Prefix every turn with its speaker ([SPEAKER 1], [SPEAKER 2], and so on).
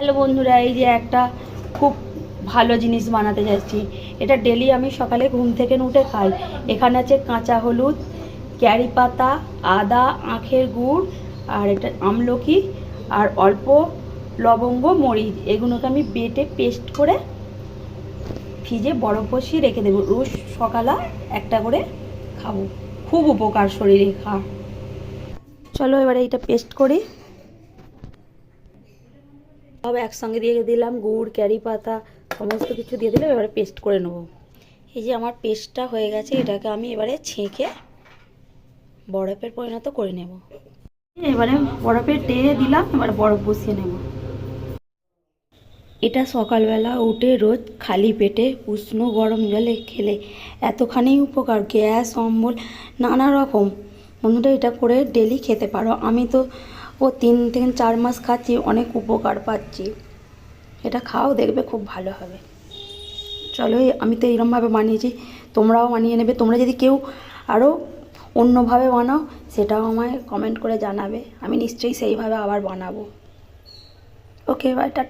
[SPEAKER 1] Hello বন্ধুরা, এই যে একটা খুব ভালো জিনিস বানাতে যাচ্ছি। এটা ডেলি আমি সকালে ঘুম থেকে উঠে খাই। এখানে আছে কাঁচা হলুদ, ক্যারি পাতা, আদা, আখের গুড়, আর এটা আমলকি, আর অল্প লবঙ্গ, মরিচ। এগুলোকে আমি বেটে পেস্ট করে ফ্রিজে বরফ বসিয়ে রেখে দেবো। রোজ সকালে একটা করে খাব। খুব উপকার শরীরে খা। চলো এবারে এটা পেস্ট করি। সব একসঙ্গে দিয়ে দিলাম গুড় ক্যারি পাতা সমস্ত কিছু দিয়ে দিলাম এবারে পেস্ট করে নেব। এই যে আমার পেস্টটা হয়ে গেছে এটাকে আমি এবারে ছেঁকে বরফের পরিণত করে নেব। এবারে বরফে টেরে দিলাম এবার বরফ বসিয়ে নেব। এটা সকালবেলা উঠে রোজ খালি পেটে উষ্ণ গরম জলে খেলে এতখানি উপকার গ্যাস অম্বল নানা রকম। বন্ধুরা এটা করে ডেলি খেতে পারো। আমি তো ও তিন থেকে চার মাস খাচ্ছি, অনেক উপকার পাচ্ছি। এটা খাও, দেখবে খুব ভালো হবে। চলো আমি তো এরমভাবে বানিয়েছি, তোমরাও বানিয়ে নেবে। তোমরা যদি কেউ আরও অন্যভাবে বানাও, সেটাও আমায় কমেন্ট করে জানাবে। আমি নিশ্চয়ই সেইভাবে আবার বানাবো। Okay bye tata.